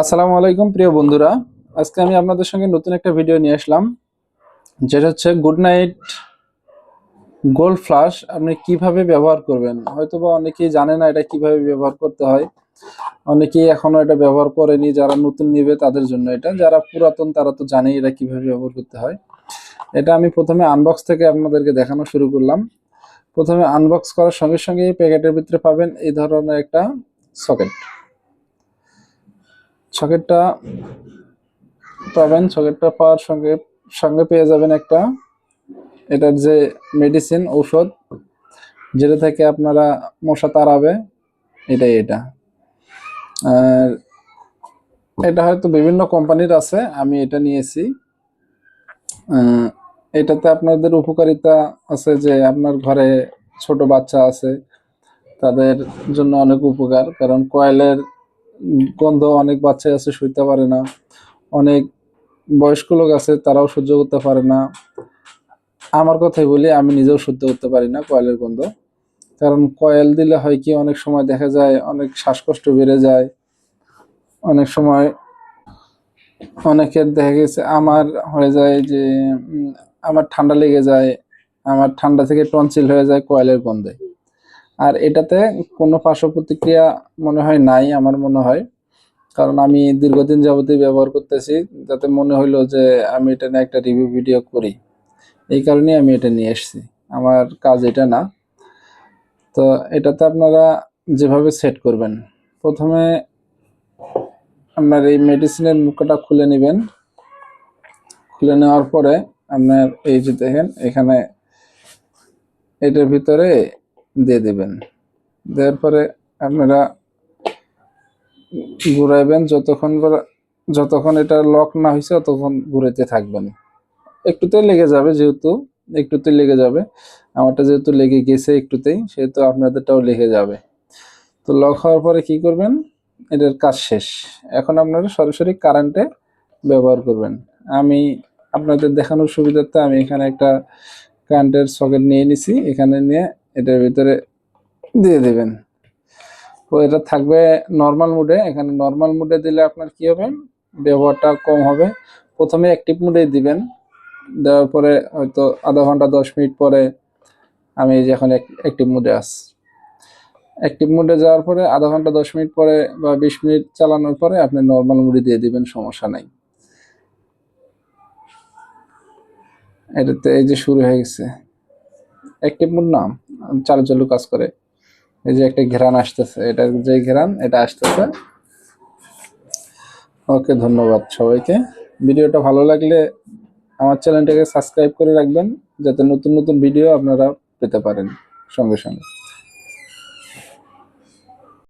আসসালামু আলাইকুম, প্রিয় বন্ধুরা। আজকে আমি আপনাদের সঙ্গে নতুন একটা ভিডিও নিয়ে আসলাম। যেটা হচ্ছে গুড নাইট গোল্ড ফ্লাশ আপনি কীভাবে ব্যবহার করবেন? হয়তোবা অনেকেই জানে না এটা কীভাবে ব্যবহার করতে হয়। অনেকেই এখনও এটা ব্যবহার করেনি, যারা নতুন নিবে তাদের জন্য এটা। যারা পুরাতন, তারা তো জানেই এটা কীভাবে ব্যবহার করতে হয়। এটা আমি প্রথমে আনবক্স থেকে আপনাদেরকে দেখানো শুরু করলাম। প্রথমে আনবক্স করার সঙ্গে সঙ্গে প্যাকেটের ভিতরে পাবেন এই ধরনের একটা সকেট সকেটটা পাবেন সকেটটা পাওয়ার সঙ্গে সঙ্গে পেয়ে যাবেন একটা। এটার যে মেডিসিন ঔষধ, যেটা থেকে আপনারা মশা তাড়াবে, এটাই এটা। আর এটা হয়তো বিভিন্ন কোম্পানির আছে, আমি এটা নিয়েছি। এটাতে আপনাদের উপকারিতা আছে যে আপনার ঘরে ছোট বাচ্চা আছে, তাদের জন্য অনেক উপকার, কারণ কয়েলের গন্ধ, অনেক বাচ্চা আছে শুইতে পারে না। অনেক বয়স্ক লোক আছে, তারাও সহ্য করতে পারে না। আমার কথাই বলি, আমি নিজেও সহ্য করতে পারি না কয়েলের গন্ধ। কারণ কয়েল দিলে হয় কি, অনেক সময় দেখা যায়, অনেক শ্বাসকষ্ট বেড়ে যায়। অনেক সময় অনেকের দেখা গেছে, আমার হয়ে যায় যে আমার ঠান্ডা লেগে যায়, আমার ঠান্ডা থেকে টনসিল হয়ে যায় কয়েলের গন্ধে। আর এটাতে কোনো পার্শ্ব প্রতিক্রিয়া মনে হয় নাই, আমার মনে হয়। কারণ আমি দীর্ঘদিন যাবতীয় ব্যবহার করতেছি, যাতে মনে হইল যে আমি এটা নিয়ে একটা রিভিউ ভিডিও করি। এই কারণেই আমি এটা নিয়ে এসেছি। আমার কাজ এটা না। তো এটাতে আপনারা যেভাবে সেট করবেন, প্রথমে আপনার এই মেডিসিনের মুখটা খুলে নেবেন। খুলে নেওয়ার পরে আপনার এই যে দেখেন, এখানে এটার ভিতরে দিয়ে দেবেন। দেওয়ার পরে আপনারা ঘুরাইবেন, যতক্ষণ যতক্ষণ এটা লক না হয়েছে ততক্ষণ ঘুরাইতে থাকবেন। একটুতেই লেগে যাবে যেহেতু একটুতেই লেগে যাবে। আমারটা যেহেতু লেগে গেছে একটুতেই, সেহেতু আপনাদেরটাও লেগে যাবে। তো লক হওয়ার পরে কি করবেন? এটার কাজ শেষ। এখন আপনারা সরাসরি কারেন্টে ব্যবহার করবেন। আমি আপনাদের দেখানোর সুবিধার্থে আমি এখানে একটা কারেন্টের সকেট নিয়ে নিছি। এখানে নিয়ে এটার ভিতরে দিয়ে দেবেন। তো এটা থাকবে নর্মাল মুডে এখানে নর্মাল মুডে দিলে আপনার কি হবে? ব্যবহারটা কম হবে। প্রথমে অ্যাক্টিভ মোডে দিবেন। দেওয়ার পরে হয়তো আধা ঘণ্টা, দশ মিনিট পরে আমি এই যে এখন অ্যাক্টিভ মুডে আস অ্যাক্টিভ মুডে যাওয়ার পরে আধা ঘণ্টা, দশ মিনিট পরে বা বিশ মিনিট চালানোর পরে আপনি নর্মাল মোডে দিয়ে দিবেন, সমস্যা নাই। এটাতে এই যে শুরু হয়ে গেছে। অ্যাক্টিভ মুড না চালু চালু কাজ করে। এই যে একটা ঘেরান আসতেছে, এটা যে ঘেরান, এটা আসতেছে। ওকে, ধন্যবাদ সবাইকে। ভিডিওটা ভালো লাগলে আমার চ্যানেলটাকে সাবস্ক্রাইব করে রাখবেন, যাতে নতুন নতুন ভিডিও আপনারা পেতে পারেন সঙ্গে সঙ্গে।